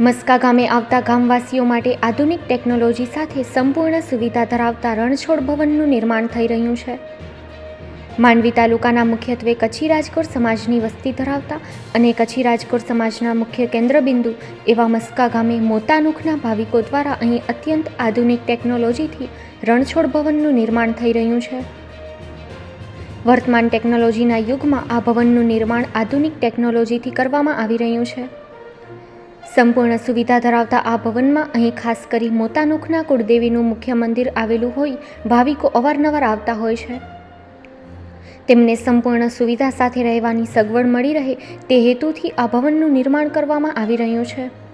મસ્કા ગામે આવતા ગામવાસીઓ માટે આધુનિક ટેકનોલોજી સાથે સંપૂર્ણ સુવિધા ધરાવતા રણછોડ ભવનનું નિર્માણ થઈ રહ્યું છે. માંડવી તાલુકાના મુખ્યત્વે કચ્છી રાજકોર સમાજની વસ્તી ધરાવતા અને કચ્છી રાજકોર સમાજના મુખ્ય કેન્દ્રબિંદુ એવા મસ્કા ગામે મોતાનુખના ભાવિકો દ્વારા અહીં અત્યંત આધુનિક ટેકનોલોજીથી રણછોડ ભવનનું નિર્માણ થઈ રહ્યું છે. વર્તમાન ટેકનોલોજીના યુગમાં આ ભવનનું નિર્માણ આધુનિક ટેકનોલોજીથી કરવામાં આવી રહ્યું છે. સંપૂર્ણ સુવિધા ધરાવતા આ ભવનમાં અહીં ખાસ કરી મોતાનુખના કુળદેવીનું મુખ્ય મંદિર આવેલું હોય, ભાવિકો અવારનવાર આવતા હોય છે. તેમને સંપૂર્ણ સુવિધા સાથે રહેવાની સગવડ મળી રહે તે હેતુથી આ ભવનનું નિર્માણ કરવામાં આવી રહ્યું છે.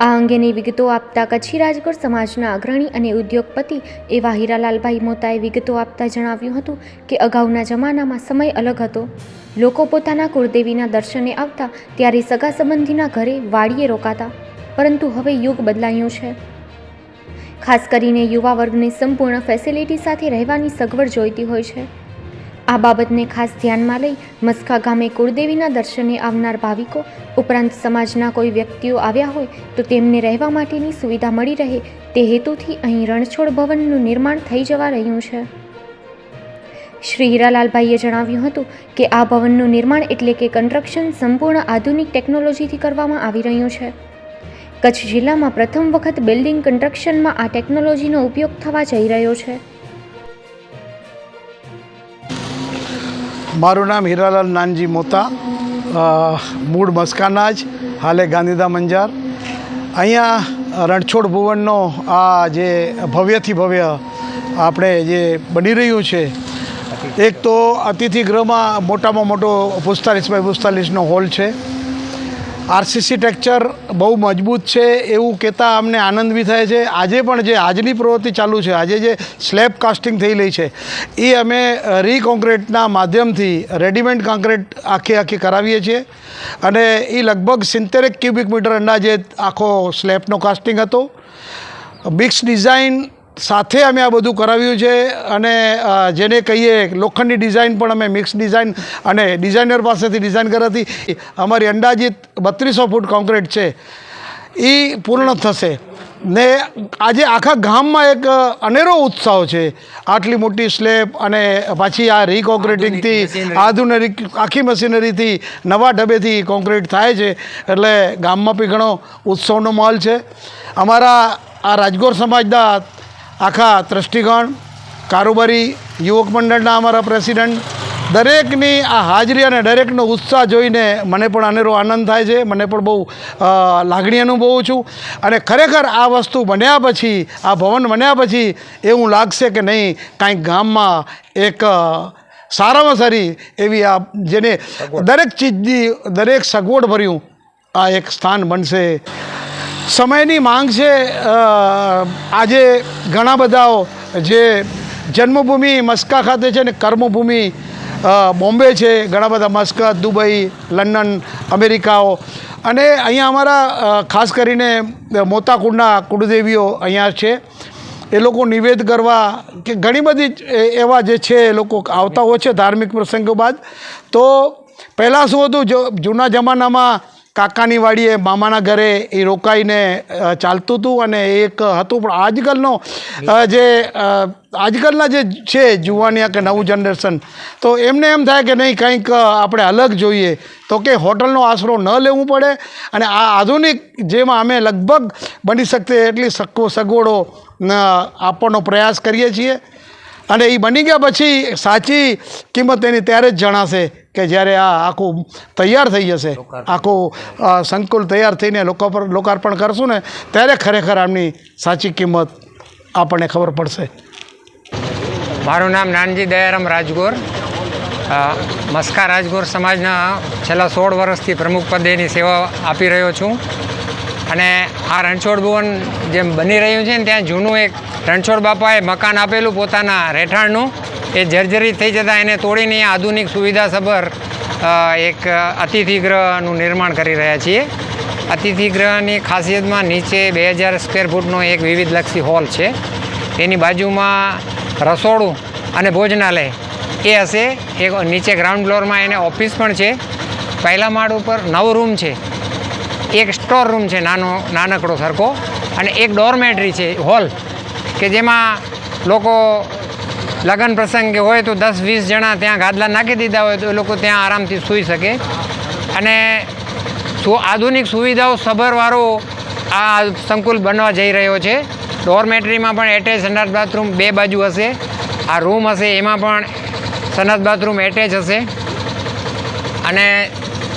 આ અંગેની વિગતો આપતા કચ્છી રાજકોટ સમાજના અગ્રણી અને ઉદ્યોગપતિ એવા હીરાલાલભાઈ મોતાએ વિગતો આપતા જણાવ્યું હતું કે અગાઉના જમાનામાં સમય અલગ હતો. લોકો પોતાના કુળદેવીના દર્શને આવતા ત્યારે સગા સંબંધીના ઘરે વાડીએ રોકાતા. પરંતુ હવે યુગ બદલાયું છે. ખાસ કરીને યુવા વર્ગને સંપૂર્ણ ફેસિલિટી સાથે રહેવાની સગવડ જોઈતી હોય છે. આ બાબતને ખાસ ધ્યાનમાં લઈ મસ્કા ગામે કુળદેવીના દર્શને આવનાર ભાવિકો, ઉપરાંત સમાજના કોઈ વ્યક્તિઓ આવ્યા હોય તો તેમને રહેવા માટેની સુવિધા મળી રહે તે હેતુથી અહીં રણછોડ ભવનનું નિર્માણ થઈ જવા રહ્યું છે. શ્રી હીરાલાલભાઈએ જણાવ્યું હતું કે આ ભવનનું નિર્માણ એટલે કે કન્સ્ટ્રક્શન સંપૂર્ણ આધુનિક ટેકનોલોજીથી કરવામાં આવી રહ્યું છે. કચ્છ જિલ્લામાં પ્રથમ વખત બિલ્ડિંગ કન્સ્ટ્રક્શનમાં આ ટેકનોલોજીનો ઉપયોગ થવા જઈ રહ્યો છે. મારું નામ હીરાલાલ નાનજી મોતા મૂળ મસ્કાના જ હાલે ગાંધીધામ અંજાર. અહીંયા રણછોડ ભુવનનો આ જે ભવ્યથી ભવ્ય આપણે જે બની રહ્યું છે, એક તો અતિથિ ગૃહમાં મોટામાં મોટો પિસ્તાલીસ બાય પિસ્તાલીસનો હોલ છે. આરસીસી ટેક્ચર બહુ મજબૂત છે એવું કહેતા અમને આનંદ બી થાય છે. આજે પણ જે આજની પ્રવૃત્તિ ચાલુ છે, આજે જે સ્લેબ કાસ્ટિંગ થઈ રહી છે, એ અમે રીકોન્ક્રીટના માધ્યમથી રેડીમેડ કોન્ક્રીટ આખી આખી કરાવીએ છીએ. અને એ લગભગ સિત્તેરેક ક્યુબિક મીટર અંદાજે આખો સ્લેબનો કાસ્ટિંગ હતો. મિક્સ ડિઝાઇન સાથે અમે આ બધું કરાવ્યું છે અને જેને કહીએ લોખંડની ડિઝાઇન પણ અમે મિક્સ ડિઝાઇન અને ડિઝાઇનર પાસેથી ડિઝાઇન કરાતી અમારી અંદાજિત બત્રીસો ફૂટ કોન્ક્રીટ છે. એ પૂર્ણ થશે. ને આજે આખા ગામમાં એક અનેરો ઉત્સાહ છે. આટલી મોટી સ્લેબ અને પાછી આ રીકોન્ક્રીટિંગથી આધુનિક આખી મશીનરીથી નવા ઢબેથી કોન્ક્રીટ થાય છે. એટલે ગામમાં બી ઘણો ઉત્સવનો માહોલ છે. અમારા આ રાજગોર સમાજના આખા ટ્રસ્ટીગણ કારોબારી યુવક મંડળના અમારા પ્રેસિડન્ટ દરેકની આ હાજરી અને દરેકનો ઉત્સાહ જોઈને મને પણ અનેરો આનંદ થાય છે. મને પણ બહુ લાગણી અનુભવું છું. અને ખરેખર આ વસ્તુ બન્યા પછી આ ભવન બન્યા પછી એવું લાગશે કે નહીં કાંઈક ગામમાં એક સારામાં સારી એવી આ જેને દરેક ચીજની દરેક સગવડ ભર્યું આ એક સ્થાન બનશે. સમયની માંગ છે આજે ઘણા બધાઓ જે જન્મભૂમિ મસ્કા ખાતે છે ને કર્મભૂમિ બોમ્બે છે, ઘણા બધા મસ્કત દુબઈ, લંડન, અમેરિકાઓ. અને અહીંયા અમારા ખાસ કરીને મોતાકુંડના કુળદેવીઓ અહીંયા છે. એ લોકો નિવેદ કરવા કે ઘણી બધી એવા જે છે એ લોકો આવતા હોય છે ધાર્મિક પ્રસંગો બાદ. તો પહેલાં શું હતું જૂના જમાનામાં કાકાની વાડીએ, મામાના ઘરે એ રોકાઈને ચાલતું હતું અને એક હતું. પણ આજકાલનો જે આજકાલના જે છે જુવાનિયા કે નવું જનરેશન, તો એમને એમ થાય કે નહીં, કંઈક આપણે અલગ જોઈએ. તો કે હોટલનો આશરો ન લેવું પડે અને આ આધુનિક જેમાં અમે લગભગ બની શકતે એટલી સગવો સગવડો આપવાનો પ્રયાસ કરીએ છીએ. અને એ બની ગયા પછી સાચી કિંમત એની ત્યારે જ જણાશે. કે જ્યારે આ આખું તૈયાર થઈ જશે આખું સંકુલ તૈયાર થઈને લોકોપર લોકાર્પણ કરશું ને ત્યારે ખરેખર આમની સાચી કિંમત આપણને ખબર પડશે. મારું નામ નાનજી દયારામ રાજગોર. મસ્કા રાજગોર સમાજના છેલ્લા સોળ વર્ષથી પ્રમુખ પદેની સેવા આપી રહ્યો છું. અને આ રણછોડ ભુવન જેમ બની રહ્યું છે ને ત્યાં જૂનું એક રણછોડ બાપાએ મકાન આપેલું પોતાના રહેઠાણનું. એ જર્જરિત થઈ જતાં એને તોડીને આધુનિક સુવિધાસભર એક અતિથિગૃહનું નિર્માણ કરી રહ્યા છીએ. અતિથિગૃહની ખાસિયતમાં નીચે બે હજાર સ્ક્વેર ફૂટનો એક વિવિધલક્ષી હોલ છે. એની બાજુમાં રસોડું અને ભોજનાલય. એ હશે. એક નીચે ગ્રાઉન્ડ ફ્લોરમાં એને ઓફિસ પણ છે. પહેલા માળ ઉપર નવ રૂમ છે. એક સ્ટોર રૂમ છે નાનો, નાનકડો સરખો. અને એક ડોરમેટરી છે હોલ, કે જેમાં લોકો લગ્ન પ્રસંગ હોય તો દસ, વીસ જણા ત્યાં ગાદલા નાખી દીધા હોય તો એ લોકો ત્યાં આરામથી સૂઈ શકે. અને આધુનિક સુવિધાઓ સભરવાળો આ સંકુલ બનવા જઈ રહ્યો છે. ડોરમેટરીમાં પણ એટેચ સંડાસ બાથરૂમ બે બાજુ હશે. આ રૂમ હશે, એમાં પણ સંડાસ બાથરૂમ એટેચ હશે. અને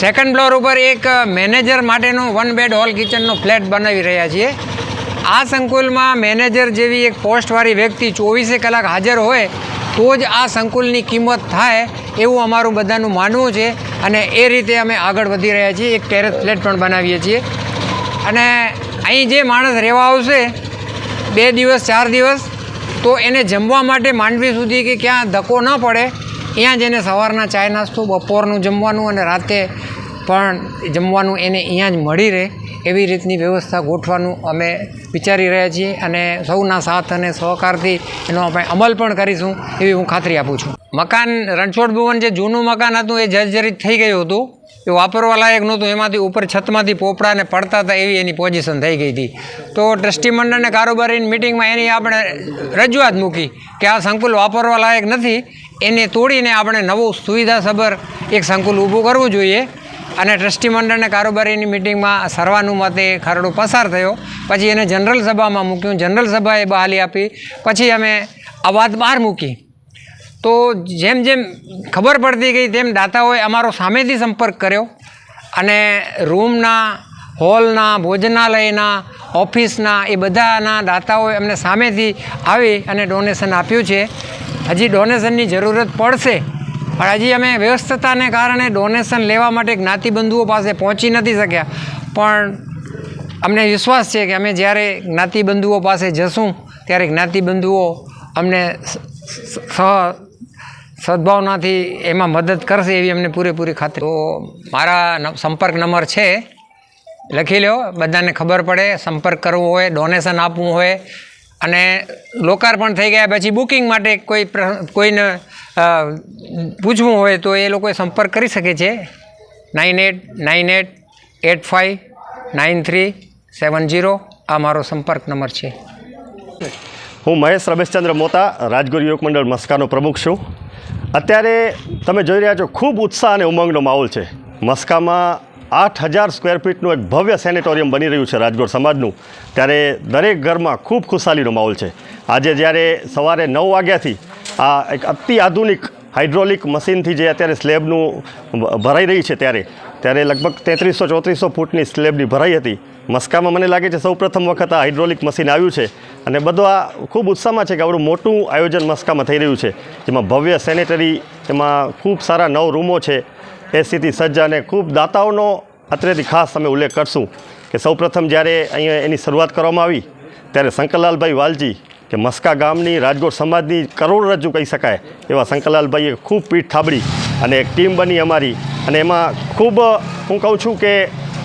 સેકન્ડ ફ્લોર ઉપર એક મેનેજર માટેનો વન બેડ હોલ કિચનનો ફ્લેટ બનાવી રહ્યા છીએ. આ સંકુલમાં મેનેજર જેવી એક પોસ્ટવાળી વ્યક્તિ ચોવીસે કલાક હાજર હોય, તો જ આ સંકુલની કિંમત થાય એવું અમારું બધાનું માનવું છે. અને એ રીતે અમે આગળ વધી રહ્યા છીએ, એક ટેરેસ ફ્લેટ પણ બનાવીએ છીએ. અને અહીં જે માણસ રહેવા આવશે, બે દિવસ, ચાર દિવસ, તો એને જમવા માટે માંડવી સુધી કે ક્યાં ધક્કો ન પડે. ત્યાં જ એને સવારના ચાય નાસ્તો, બપોરનું જમવાનું અને રાતે પણ જમવાનું એને અહીંયા જ મળી રહે એવી રીતની વ્યવસ્થા ગોઠવાનું અમે વિચારી રહ્યા છીએ અને સૌના સાથ અને સહકારથી એનો આપણે અમલ પણ કરીશું એવી હું ખાતરી આપું છું. મકાન રણછોડ ભુવન જે જૂનું મકાન હતું એ જર્જરિત થઈ ગયું હતું. એ વાપરવા લાયક નહોતું. એમાંથી ઉપર છતમાંથી પોપડાને પડતા હતા એવી એની પોઝિશન થઈ ગઈ હતી. તો ટ્રસ્ટી મંડળને કારોબારીની મિટિંગમાં એની આપણે રજૂઆત મૂકી કે આ સંકુલ વાપરવા લાયક નથી. એને તોડીને આપણે નવું સુવિધાસભર એક સંકુલ ઊભું કરવું જોઈએ. અને ટ્રસ્ટી મંડળને કારોબારીની મિટિંગમાં સર્વાનુમતે ખરડો પસાર થયો. પછી એને જનરલ સભામાં મૂક્યું. જનરલ સભાએ બહાલી આપી. પછી અમે વાત બહાર મૂકી. તો જેમ જેમ ખબર પડતી ગઈ તેમ દાતાઓએ અમારો સામેથી સંપર્ક કર્યો. અને રૂમના, હોલના, ભોજનાલયના, ઓફિસના એ બધાના દાતાઓએ અમને સામેથી આવી અને ડોનેશન આપ્યું છે. હજી ડોનેશનની જરૂરત પડશે. પણ હજી અમે વ્યવસ્થતાને કારણે ડોનેશન લેવા માટે જ્ઞાતિબંધુઓ પાસે પહોંચી નથી શક્યા. પણ અમને વિશ્વાસ છે કે અમે જ્યારે જ્ઞાતિબંધુઓ પાસે જશું, ત્યારે જ્ઞાતિબંધુઓ અમને સ- સદભાવનાથી એમાં મદદ કરશે એવી અમને પૂરેપૂરી ખાતરી. તો મારા સંપર્ક નંબર છે. લખી લો બધાને ખબર પડે, સંપર્ક કરવો હોય ડોનેશન આપવું હોય અને લોકાર્પણ થઈ ગયા પછી બુકિંગ માટે કોઈ કોઈને પૂછવું હોય તો એ લોકોએ સંપર્ક કરી શકે છે. Nine eight nine eight eight five, nine three, seven zero આ મારો સંપર્ક નંબર છે. હું મહેશ રમેશચંદ્ર મોતા, રાજગુરુ યુવક મંડળ મસ્કાનો પ્રમુખ છું. અત્યારે તમે જોઈ રહ્યા છો, ખૂબ ઉત્સાહ અને ઉમંગનો માહોલ છે. મસ્કામાં આઠ હજાર સ્ક્વેર ફીટનું એક ભવ્ય સેનેટોરિયમ બની રહ્યું છે રાજકોટ સમાજનું. ત્યારે દરેક ઘરમાં ખૂબ ખુશાલીનો માહોલ છે. આજે જ્યારે સવારે નવ વાગ્યાથી આ એક અતિ આધુનિક હાઇડ્રોલિક મશીનથી જે અત્યારે સ્લેબનું ભરાઈ રહી છે ત્યારે ત્યારે લગભગ તેત્રીસો ચોત્રીસો ફૂટની સ્લેબની ભરાઈ હતી. મસ્કામાં મને લાગે છે સૌ પ્રથમ વખત આ હાઇડ્રોલિક મશીન આવ્યું છે અને બધો આ ખૂબ ઉત્સાહમાં છે કે આવડું મોટું આયોજન મસ્કામાં થઈ રહ્યું છે. જેમાં ભવ્ય સેનેટરી, એમાં ખૂબ સારા નવ રૂમો છે. એસીથી સજ્જ અને ખૂબ દાતાઓનો અત્રેથી ખાસ અમે ઉલ્લેખ કરશું કે સૌ પ્રથમ જ્યારે અહીંયા એની શરૂઆત કરવામાં આવી, ત્યારે શંકરલાલભાઈ વાલજી કે મસ્કા ગામની રાજગોર સમાજની કરોડરજ્જુ કહી શકાય એવા શંકરલાલભાઈએ ખૂબ પીઠ થાબડી અને એક ટીમ બની અમારી. અને એમાં ખૂબ, હું કહું છું કે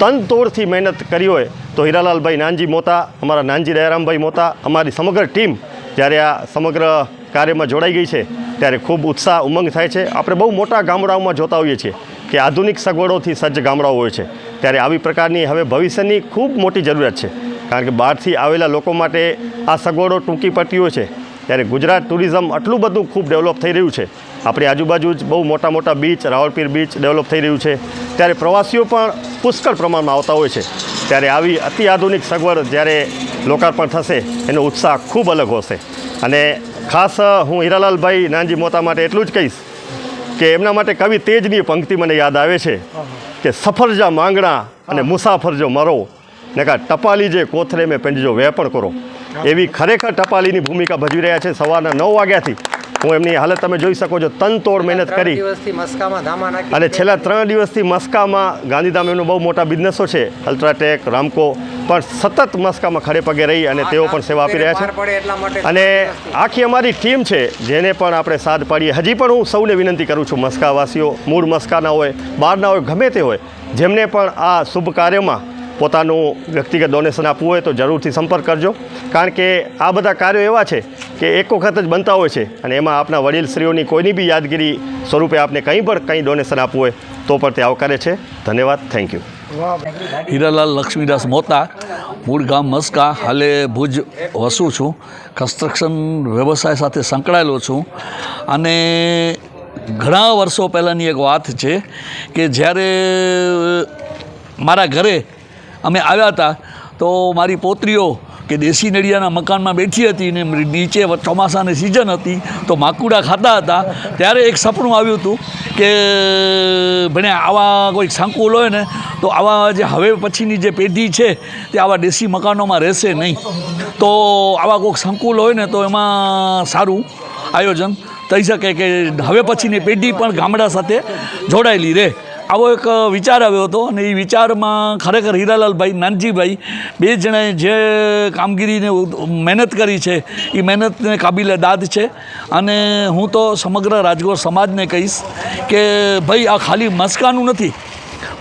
તનતોડથી મહેનત કરી હોય તો હીરાલાલભાઈ નાનજી મોતા અમારા નાનજી દયારામભાઈ મોતા અમારી સમગ્ર ટીમ જ્યારે આ સમગ્ર કાર્યમાં જોડાઈ ગઈ છે, ત્યારે ખૂબ ઉત્સાહ, ઉમંગ થાય છે. આપણે બહુ મોટા ગામડાઓમાં જોતા હોઈએ છીએ. કે આધુનિક સગવડોથી સજ્જ ગામડાઓ હોય છે. ત્યારે આવી પ્રકારની હવે ભવિષ્યની ખૂબ મોટી જરૂરિયાત છે. કારણ કે બહારથી આવેલા લોકો માટે આ સગવડો ટૂંકી પડતી હોય છે. ત્યારે ગુજરાત ટુરિઝમ આટલું બધું ખૂબ ડેવલપ થઈ રહ્યું છે. આપણી આજુબાજુ જ બહુ મોટા મોટા બીચ, રાવળપીર બીચ ડેવલપ થઈ રહ્યું છે. ત્યારે પ્રવાસીઓ પણ પુષ્કળ પ્રમાણમાં આવતા હોય છે. ત્યારે આવી અતિ આધુનિક સગવડ જ્યારે લોકાર્પણ થશે, એનો ઉત્સાહ ખૂબ અલગ હશે. અને ખાસ હું હીરાલાલભાઈ નાનજી મોતા માટે એટલું જ કહીશ. કે એમના માટે કવિ તેજની પંક્તિ મને યાદ આવે છે કે સફરજા માંગણા અને મુસાફર જો મરો. ને કા ટપાલી જે કોથરે મેં પેંડજો વેપણ કરો. એવી ખરેખર ટપાલીની ભૂમિકા ભજવી રહ્યા છે સવારના નવ વાગ્યાથી. હું એમની હાલત તમે જોઈ શકો છો. તનતોડ મહેનત કરી. અને છેલ્લા ત્રણ દિવસથી મસ્કામાં ગાંધીધામ એમનો બહુ મોટા બિઝનેસો છે. અલ્ટ્રાટેક રામકો પણ સતત મસ્કામાં ખડે પગે રહી અને તેઓ પણ સેવા આપી રહ્યા છે. અને આખી અમારી ટીમ છે જેને પણ આપણે સાથ પાડીએ. હજી પણ હું સૌને વિનંતી કરું છું મસ્કાવાસીઓ મૂળ મસ્કાના હોય બહારના હોય ગમે તે હોય જેમને પણ આ શુભ કાર્યમાં પોતાનું વ્યક્તિગત ડોનેશન આપવું હોય તો જરૂરથી સંપર્ક કરજો. કારણ કે આ બધા કાર્યો એવા છે કે એક વખત જ બનતા હોય છે અને એમાં આપણા વડીલશ્રીઓની કોઈની બી યાદગીરી સ્વરૂપે આપને કંઈ પણ કંઈ ડોનેશન આપવું હોય તો પણ તે આવકારે છે. ધન્યવાદ. થેન્ક યુ હીરાલાલ લક્ષ્મીદાસ મોતા, મૂળ ગામ મસ્કા, હાલે ભુજ વસું છું. કન્સ્ટ્રક્શન વ્યવસાય સાથે સંકળાયેલો છું. અને ઘણા વર્ષો પહેલાંની એક વાત છે કે જ્યારે મારા ઘરે અમે આવ્યા હતા, તો મારી પોત્રીઓ કે દેશી નડિયાના મકાનમાં બેઠી હતી ને નીચે ચોમાસાની સિઝન હતી, તો માકુડા ખાતા હતા. ત્યારે એક સપનું આવ્યું હતું કે ભણે આવા કોઈ સંકુલ હોય ને, તો આવા જે હવે પછીની જે પેઢી છે, તે આવા દેશી મકાનોમાં રહેશે નહીં. તો આવા કોઈક સંકુલ હોય ને, તો એમાં સારું આયોજન થઈ શકે કે હવે પછીની પેઢી પણ ગામડા સાથે જોડાયેલી રહે. આવો એક વિચાર આવ્યો હતો અને એ વિચારમાં ખરેખર હીરાલાલભાઈ નાનજીભાઈ બે જણાએ જે કામગીરીને મહેનત કરી છે, એ મહેનતને કાબિલે દાદ છે. અને હું તો સમગ્ર રાજગોર સમાજને કહીશ કે, ભાઈ, આ ખાલી મસ્કાનું નથી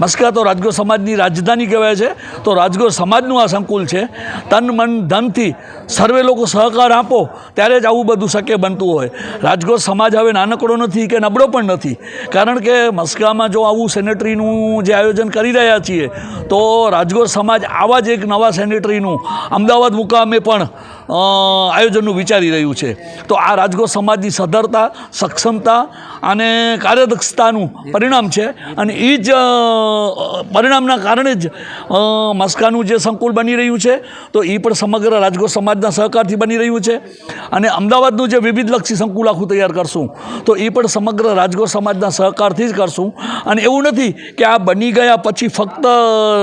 મસ્કા તો રાજગોર સમાજની રાજધાની કહેવાય છે. તો રાજગોર સમાજનું આ સંકુલ છે. તન મન ધનથી સર્વે લોકો સહકાર આપો, ત્યારે જ આવું બધું શક્ય બનતું હોય. રાજગોર સમાજ હવે નાનકડો નથી કે નબળો પણ નથી. કારણ કે મસ્કામાં જો આવું સેનેટરીનું જે આયોજન કરી રહ્યા છીએ, તો રાજગોર સમાજ આવા જ એક નવા સેનેટરીનું, અમદાવાદ મુકામે પણ આયોજનનું વિચારી રહ્યું છે. તો આ રાજગોર સમાજની સધરતા સક્ષમતા અને કાર્યદક્ષતાનું પરિણામ છે. અને એ જ પરિણામના કારણે જ મસ્કાનું જે સંકુલ બની રહ્યું છે, તો એ પણ સમગ્ર રાજગોર સમાજના સહકારથી બની રહ્યું છે. અને અમદાવાદનું જે વિવિધલક્ષી સંકુલ આખું તૈયાર કરશું, તો એ પણ સમગ્ર રાજગોર સમાજના સહકારથી જ કરશું. અને એવું નથી કે આ બની ગયા પછી ફક્ત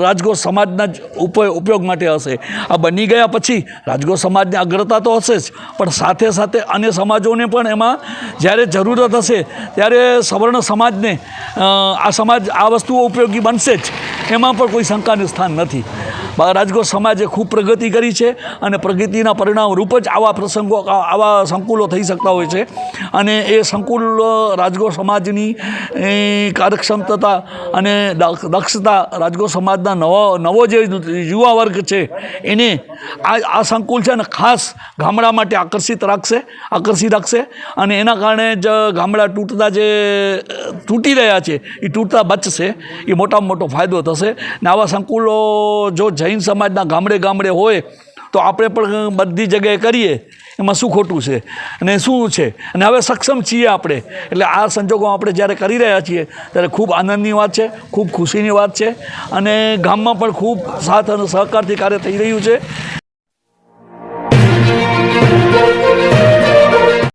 રાજગોર સમાજના જ ઉપ- ઉપયોગ માટે હશે. આ બની ગયા પછી રાજગોર સમાજની અગ્રતા તો હશે જ. પણ સાથે સાથે અન્ય સમાજોને પણ એમાં જ્યારે જરૂરત હશે, ત્યારે સવર્ણ સમાજને આ સમાજ આ વસ્તુઓ ઉપયોગી બનશે જ. એમાં પણ કોઈ શંકાનું સ્થાન નથી. રાજકોટ સમાજે ખૂબ પ્રગતિ કરી છે અને પ્રગતિના પરિણામ રૂપ જ આવા પ્રસંગો, આવા સંકુલો થઈ શકતા હોય છે. અને એ સંકુલ રાજકોટ સમાજની કાર્યક્ષમતા અને દક્ષતા રાજકોટ સમાજના નવો નવો જે યુવા વર્ગ છે, એને આ આ સંકુલ છે ને ખાસ ગામડા માટે આકર્ષિત રાખશે આકર્ષિત રાખશે. અને એના કારણે જ ગામડા તૂટતા જે, તૂટી રહ્યા છે એ તૂટતા બચશે એ મોટામાં મોટો ફાયદો થશે. ને આવા સંકુલો જો જૈન સમાજના ગામડે ગામડે હોય, તો આપણે પણ બધી જગ્યાએ કરીએ, એમાં શું ખોટું છે? અને શું છે? અને હવે સક્ષમ છીએ આપણે. એટલે આ સંજોગો આપણે જ્યારે કરી રહ્યા છીએ, ત્યારે ખૂબ આનંદની વાત છે, ખૂબ ખુશીની વાત છે. અને ગામમાં પણ ખૂબ સાથ અને સહકારથી કાર્ય થઈ રહ્યું છે. Thank you.